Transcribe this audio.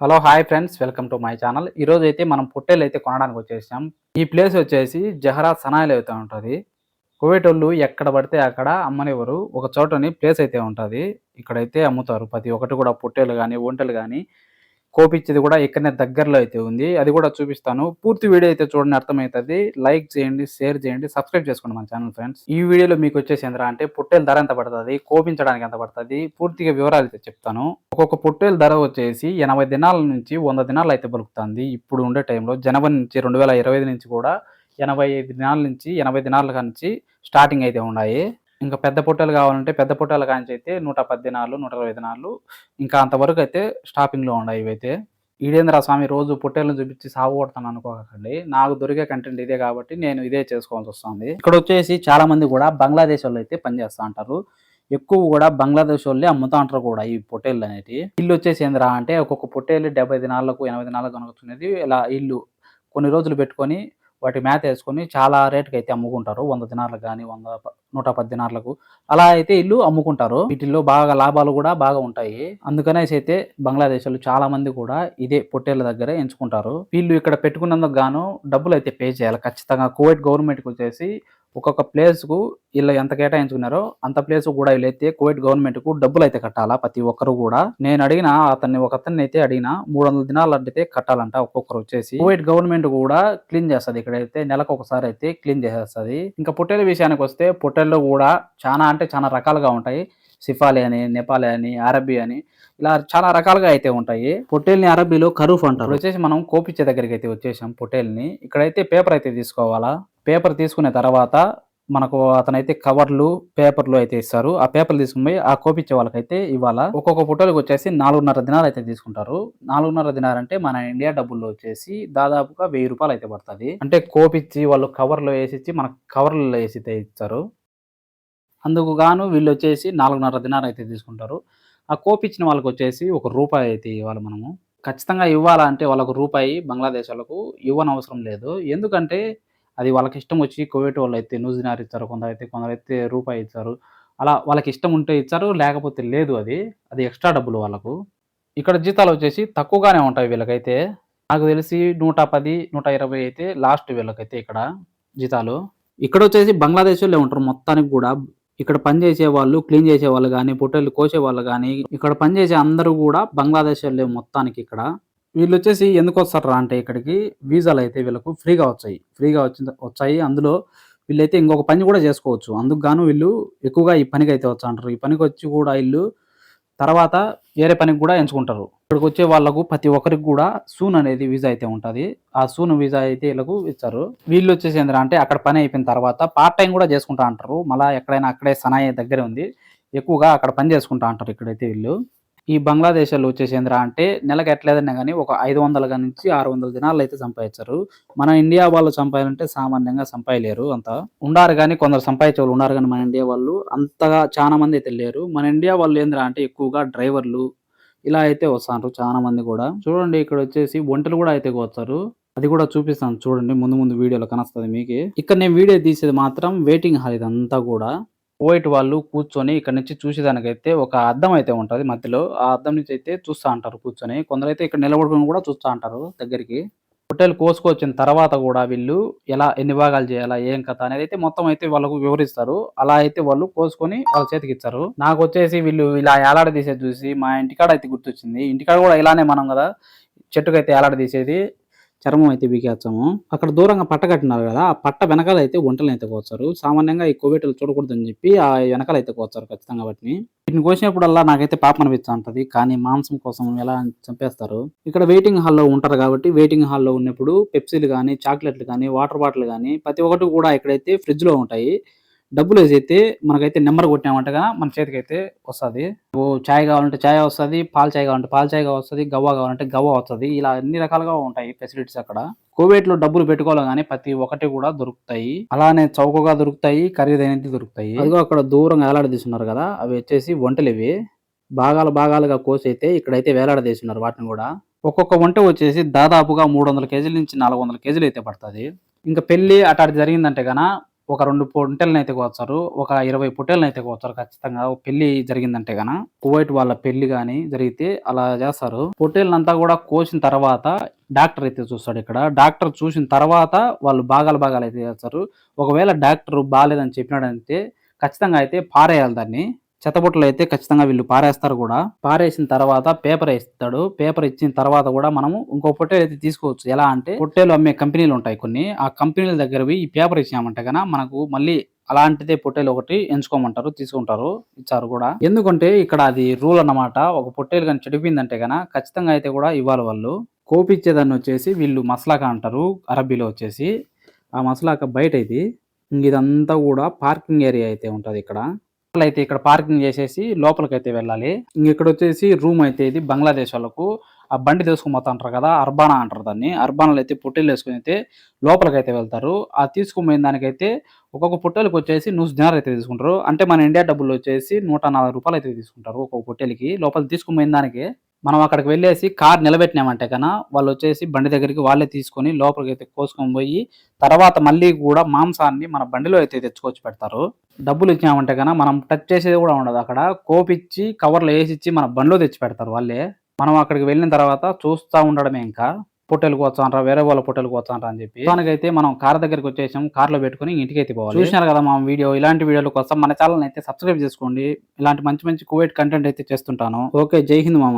Hello hi friends welcome to my channel. ఈ రోజు అయితే మనం పొట్టేలు అయితే కొనడానికి వచ్చేసాం. ఈ ప్లేస్ వచ్చేసి జహరా సనాయిల్ అయితే ఉంటుంది. కువైట్ వాళ్ళు ఎక్కడ పడితే అక్కడ అమ్మనివ్వరు. ఒక చోటని ప్లేస్ అయితే ఉంటుంది. ఇక్కడైతే అమ్ముతారు. ప్రతి ఒక్కటి కూడా పొట్టేలు కానీ ఒంటెలు కానీ కోపిచ్చేది కూడా ఇక్కడనే దగ్గరలో అయితే ఉంది. అది కూడా చూపిస్తాను. పూర్తి వీడియో అయితే చూడండి అర్థమవుతుంది. లైక్ చేయండి షేర్ చేయండి సబ్స్క్రైబ్ చేసుకోండి మన ఛానల్ ఫ్రెండ్స్. ఈ వీడియోలో మీకు వచ్చేసి ఎంత అంటే పొట్టేల ధర ఎంత పడుతుంది కోపించడానికి ఎంత పడుతుంది పూర్తిగా వివరాలు అయితే చెప్తాను. ఒక్కొక్క పొట్టేల ధర వచ్చేసి ఎనభై దినాల నుంచి వంద దినాలు అయితే పలుకుతుంది. ఇప్పుడు ఉండే టైంలో జనవరి నుంచి రెండు వేల ఇరవై నుంచి కూడా ఎనభై ఐదు దినాల నుంచి ఎనభై దినాల నుంచి స్టార్టింగ్ అయితే ఉన్నాయి. ఇంకా పెద్ద పొట్టాలు కావాలంటే పెద్ద పొట్టేల కాంచి అయితే నూట పది దినాలు నూట ఇరవై దినాలు ఇంకా అంతవరకు అయితే స్టాపింగ్లో ఉన్నాయి ఇవైతే. ఈడేంద్ర స్వామి రోజు పొట్టేలను చూపించి సాగు కొడతాను అనుకోకండి. నాకు దొరికే కంటెంట్ ఇదే కాబట్టి నేను ఇదే చేసుకోవాల్సి వస్తుంది. ఇక్కడ వచ్చేసి చాలా మంది కూడా బంగ్లాదేశ్ వాళ్ళు అయితే పనిచేస్తూ ఉంటారు ఎక్కువ కూడా బంగ్లాదేశ్ వాళ్ళే అమ్ముతా ఉంటారు కూడా ఈ పొట్టేళ్ళు అనేటివి. ఇల్లు వచ్చేసి ఏందిరా అంటే ఒక్కొక్క పొట్టేళ్ళు డెబ్బై దినాలకు ఎనభై దినాలకు కనుకునేది ఇలా ఇల్లు కొన్ని రోజులు పెట్టుకొని వాటి మేత వేసుకొని చాలా రేటుకి అయితే అమ్ముకుంటారు. వంద దినార్లకు కానీ వంద నూట పది దినార్లకు. అలా అయితే ఇల్లు అమ్ముకుంటారు. వీటిల్లో బాగా లాభాలు కూడా బాగా ఉంటాయి. అందుకనేసి అయితే బంగ్లాదేశ్ చాలా మంది కూడా ఇదే పొట్టేళ్ళ దగ్గరే ఎంచుకుంటారు. వీళ్ళు ఇక్కడ పెట్టుకున్నందుకు గాను డబ్బులు అయితే పే చేయాలి. ఖచ్చితంగా కువైట్ గవర్నమెంట్కి వచ్చేసి ఒక్కొక్క ప్లేస్కు వీళ్ళు ఎంత కేటాయించుకున్నారో అంత ప్లేస్ కూడా వీళ్ళైతే కువైట్ గవర్నమెంట్కు డబ్బులు అయితే కట్టాలా ప్రతి ఒక్కరు కూడా. నేను అడిగిన అతన్ని ఒక అతన్ని అయితే అడిగిన మూడు వందల దినాలు అడిగితే కట్టాలంట ఒక్కొక్కరు వచ్చేసి. కువైట్ గవర్నమెంట్ కూడా క్లీన్ చేస్తుంది. ఇక్కడైతే నెలకు ఒకసారి అయితే క్లీన్ చేసేస్తుంది. ఇంకా పొట్టేల విషయానికి వస్తే పొట్టేల్లో కూడా చాలా అంటే చాలా రకాలుగా ఉంటాయి. సిఫాలి అని నేపాలి అని అరబీ అని ఇలా చాలా రకాలుగా అయితే ఉంటాయి. పొట్టేల్ని అరబీలో కరూఫ్ అంటారు. వచ్చేసి మనం కోపిచ్చే దగ్గరికి అయితే వచ్చేసాం పొట్టేల్ని. ఇక్కడైతే పేపర్ అయితే తీసుకోవాలా? పేపర్ తీసుకున్న తర్వాత మనకు అతనైతే కవర్లు పేపర్లు అయితే ఇస్తారు. ఆ పేపర్లు తీసుకుని ఆ కోపిచ్చే వాళ్ళకైతే ఇవ్వాలా ఒక్కొక్క ఫోటోలకు వచ్చేసి నాలుగున్నర దినాలు అయితే తీసుకుంటారు. నాలుగున్నర దినాలు అంటే మన ఇండియా డబ్బుల్లో వచ్చేసి దాదాపుగా వెయ్యి రూపాయలు అయితే పడుతుంది. అంటే కోపిచ్చి వాళ్ళు కవర్లో వేసి మనకు కవర్లలో వేసి అయితే ఇస్తారు. అందుకు గాను వీళ్ళు వచ్చేసి నాలుగున్నర దినాలు అయితే తీసుకుంటారు. ఆ కోపిచ్చిన వాళ్ళకి వచ్చేసి ఒక రూపాయి అయితే ఇవ్వాలి మనము. ఖచ్చితంగా ఇవ్వాలంటే వాళ్ళకు రూపాయి బంగ్లాదేశ్ వాళ్ళకు ఇవ్వనవసరం లేదు. ఎందుకంటే అది వాళ్ళకి ఇష్టం వచ్చి కువైట్ వాళ్ళు అయితే నూజినార్ ఇచ్చారు కొందరు అయితే రూపాయి ఇచ్చారు. అలా వాళ్ళకి ఇష్టం ఉంటే ఇచ్చారు లేకపోతే లేదు అది. అది ఎక్స్ట్రా డబ్బులు వాళ్ళకు. ఇక్కడ జీతాలు వచ్చేసి తక్కువగానే ఉంటాయి వీళ్ళకైతే. నాకు తెలిసి నూట పది నూట ఇరవై అయితే లాస్ట్ వీళ్ళకైతే ఇక్కడ జీతాలు. ఇక్కడ వచ్చేసి బంగ్లాదేశ్ వాళ్ళే ఉంటారు మొత్తానికి కూడా. ఇక్కడ పనిచేసే వాళ్ళు క్లీన్ చేసే వాళ్ళు కానీ పొట్టేళ్ళు కోసే వాళ్ళు కానీ ఇక్కడ పనిచేసే అందరూ కూడా బంగ్లాదేశ్ వాళ్ళే మొత్తానికి ఇక్కడ. వీళ్ళు వచ్చేసి ఎందుకు వస్తారా అంటే ఇక్కడికి? వీసాలు అయితే వీళ్ళకు ఫ్రీగా వచ్చాయి. ఫ్రీగా వచ్చిన వచ్చాయి. అందులో వీళ్ళైతే ఇంకొక పని కూడా చేసుకోవచ్చు. అందుకు గాను వీళ్ళు ఎక్కువగా ఈ పనికి అయితే వచ్చా అంటారు ఈ పనికి వచ్చి కూడా వీళ్ళు తర్వాత వేరే పనికి కూడా ఎంచుకుంటారు. ఇక్కడికి వచ్చే వాళ్ళకు ప్రతి ఒక్కరికి కూడా సూన్ అనేది వీసా అయితే ఉంటుంది. ఆ సూన్ వీసా అయితే వీళ్ళకు ఇచ్చారు. వీళ్ళు వచ్చేసి ఏంటంటే అంటే అక్కడ పని అయిపోయిన తర్వాత పార్ట్ టైం కూడా చేసుకుంటా అంటారు. మళ్ళీ ఎక్కడైనా అక్కడే సనాయి దగ్గరే ఉంది. ఎక్కువగా అక్కడ పని చేసుకుంటా అంటారు ఇక్కడైతే వీళ్ళు. ఈ బంగ్లాదేశ్లో వచ్చేసేంద్ర వచ్చేసి అంటే నెలకు ఎట్లేదన్నా కానీ ఒక ఐదు వందల నుంచి ఆరు వందల దినాలు అయితే సంపాదించారు. మన ఇండియా వాళ్ళు సంపాదాలంటే సామాన్యంగా సంపాదలేరు అంత. ఉండారు కానీ కొందరు సంపాదించే వాళ్ళు ఉన్నారు కానీ మన ఇండియా వాళ్ళు అంతగా చాలా మంది అయితే లేరు. మన ఇండియా వాళ్ళు ఏంద్రా అంటే ఎక్కువగా డ్రైవర్లు ఇలా అయితే వస్తారు చాలా మంది కూడా. చూడండి ఇక్కడ వచ్చేసి ఒంటలు కూడా అయితే వస్తారు అది కూడా చూపిస్తాను చూడండి ముందు ముందు వీడియోలో కనస్తుంది మీకు. ఇక్కడ నేను వీడియో తీసేది మాత్రం వెయిటింగ్ హాల్ ఇదంతా కూడా. కువైట్ వాళ్ళు కూర్చొని ఇక్కడ నుంచి చూసేదానికైతే ఒక అద్దం అయితే ఉంటుంది మధ్యలో. ఆ అద్దం నుంచి అయితే చూస్తా ఉంటారు కూర్చొని. కొందరైతే ఇక్కడ నిలబడుకొని కూడా చూస్తా ఉంటారు దగ్గరికి. హోటల్ కోసుకొచ్చిన తర్వాత కూడా వీళ్ళు ఎలా ఎన్ని భాగాలు చేయాలా ఏం కథ అనేది అయితే మొత్తం అయితే వాళ్ళకు వివరిస్తారు. అలా అయితే వాళ్ళు కోసుకొని వాళ్ళ చేతికి ఇచ్చారు నాకు వచ్చేసి వీళ్ళు ఇలా ఏలాడ తీసేది చూసి మా ఇంటికాడ అయితే గుర్తొచ్చింది. ఇంటికాడ కూడా ఇలానే మనం కదా చెట్టుకైతే ఏలాడ తీసేది. చర్మం అయితే బీకేస్తాము అక్కడ దూరంగా పట్ట కట్టినారు కదా ఆ పట్ట వెనకాల అయితే వంటలు అయితే కోస్తారు. సామాన్యంగా ఈ కోవేటలు చూడకూడదని చెప్పి ఆ వెనకాల అయితే కోస్తారు ఖచ్చితంగా వాటిని. వీటిని కోసినప్పుడల్లా నాకైతే పాపం అనిపిస్తూ ఉంటది కానీ మాంసం కోసం ఎలా చంపేస్తారు? ఇక్కడ వెయిటింగ్ హాల్లో ఉంటారు కాబట్టి వెయిటింగ్ హాల్లో ఉన్నప్పుడు పెప్సీలు కానీ చాక్లెట్లు కానీ వాటర్ బాటిల్ కానీ ప్రతి ఒక్కటి కూడా ఇక్కడైతే ఫ్రిడ్జ్లో ఉంటాయి. డబ్బులు వేసైతే అయితే మనకైతే నెంబర్ కొట్టినామంటగా మన చేతికి అయితే వస్తుంది. ఓ చాయ్ కావాలంటే చాయ్ వస్తుంది పాలు చాయ్ కావాలంటే పాల్ ఛాయ్ వస్తుంది గవ్వ కావాలంటే గవ్వ వస్తుంది. ఇలా అన్ని రకాలుగా ఉంటాయి ఫెసిలిటీస్ అక్కడ. కోవిడ్లో డబ్బులు పెట్టుకోవాలి కానీ ప్రతి ఒక్కటి కూడా దొరుకుతాయి. అలానే చౌకగా దొరుకుతాయి ఖరీదైనది దొరుకుతాయి. అదిగో అక్కడ దూరంగా వేలాడదీస్తున్నారు కదా అవి వచ్చేసి వంటలు ఇవి. భాగాలు భాగాలుగా కోసి అయితే ఇక్కడైతే వేలాడదీస్తున్నారు వాటిని కూడా. ఒక్కొక్క వంట వచ్చేసి దాదాపుగా మూడు వందల కేజీల నుంచి నాలుగు వందల కేజీలు అయితే పడుతుంది. ఇంకా పెళ్ళి అటాటి జరిగిందంటే గన ఒక రెండు పొట్టెలను అయితే కోస్తారు ఒక ఇరవై పొట్టెలను అయితే కోస్తారు ఖచ్చితంగా. పెళ్ళి జరిగిందంటే గన కువైట్ వాళ్ళ పెళ్ళి కానీ జరిగితే అలా చేస్తారు. పొట్టేళ్ళనంతా కూడా కోసిన తర్వాత డాక్టర్ అయితే చూస్తాడు ఇక్కడ. డాక్టర్ చూసిన తర్వాత వాళ్ళు భాగాలు భాగాలు అయితే చేస్తారు. ఒకవేళ డాక్టర్ బాగాలేదని చెప్పినాడంటే ఖచ్చితంగా అయితే పారేయాలి దాన్ని. చెత్తబుట్టలు అయితే ఖచ్చితంగా వీళ్ళు పారేస్తారు కూడా. పారేసిన తర్వాత పేపర్ ఇస్తాడు పేపర్ ఇచ్చిన తర్వాత కూడా మనము ఇంకో పొట్టేలు అయితే తీసుకోవచ్చు. ఎలా అంటే పొట్టేలు అమ్మే కంపెనీలు ఉంటాయి కొన్ని. ఆ కంపెనీల దగ్గరవి ఈ పేపర్ ఇచ్చామంటే కనుక మనకు మళ్ళీ అలాంటిదే పొట్టేలు ఒకటి ఎంచుకోమంటారు తీసుకుంటారు. ఇచ్చారు కూడా. ఎందుకంటే ఇక్కడ అది రూల్ అన్నమాట. ఒక పొట్టేలు కానీ చెడిపోయిందంటే కనుక ఖచ్చితంగా అయితే కూడా ఇవ్వాలి వాళ్ళు. కోపిచ్చేదాన్ని వచ్చేసి వీళ్ళు మసలాక అంటారు అరబీలో వచ్చేసి. ఆ మసలాక బయట ఇది ఇదంతా కూడా పార్కింగ్ ఏరియా అయితే ఉంటది ఇక్కడ. అయితే ఇక్కడ పార్కింగ్ చేసేసి లోపలికి అయితే వెళ్ళాలి ఇక్కడ వచ్చేసి రూమ్ అయితే ఇది బంగ్లాదేశ్ వాళ్ళకు. ఆ బండి తీసుకుని పోతా అంటారు కదా అర్బానా అంటారు దాన్ని. అర్బానాలు అయితే పుట్టెలు వేసుకుని అయితే లోపలికి అయితే వెళ్తారు. ఆ తీసుకుపోయిన దానికైతే ఒక్కొక్క పుట్టెలకు వచ్చేసి నూసు దినార్ అయితే తీసుకుంటారు. అంటే మన ఇండియా డబ్బులు వచ్చేసి నూట నలభై రూపాయలు అయితే తీసుకుంటారు ఒక్కొక్క పొట్టేలకి. లోపల తీసుకుపోయిన దానికి మనం అక్కడికి వెళ్ళేసి కార్ నిలబెట్టినామంటే కన్నా వాళ్ళు వచ్చేసి బండి దగ్గరికి వాళ్ళే తీసుకొని లోపలికి అయితే కోసుకొని పోయి తర్వాత మళ్ళీ కూడా మాంసాన్ని మన బండిలో అయితే తెచ్చుకొచ్చి పెడతారు. డబ్బులు ఇచ్చామంటే కన్నా మనం టచ్ చేసేది కూడా ఉండదు అక్కడ. కోపిచ్చి కవర్లో వేసి ఇచ్చి మన బండిలో తెచ్చి పెడతారు వాళ్ళే. మనం అక్కడికి వెళ్ళిన తర్వాత చూస్తూ ఉండడమే ఇంకా. పొట్టెలు వచ్చానరా వేరే వాళ్ళ పొట్టెలు వచ్చానరా అని చెప్పి. దానికైతే మనం కార్ దగ్గరికి వచ్చేసాం. కార్లో పెట్టుకుని ఇంటికి అయితే పోవాలి. చూసినారు కదా మా వీడియో. ఇలాంటి వీడియోల కోసం మన ఛానల్ అయితే సబ్స్క్రైబ్ చేసుకోండి. ఇలాంటి మంచి మంచి కువైట్ కంటెంట్ అయితే చేస్తుంటాను. ఓకే జై హింద్ మామ.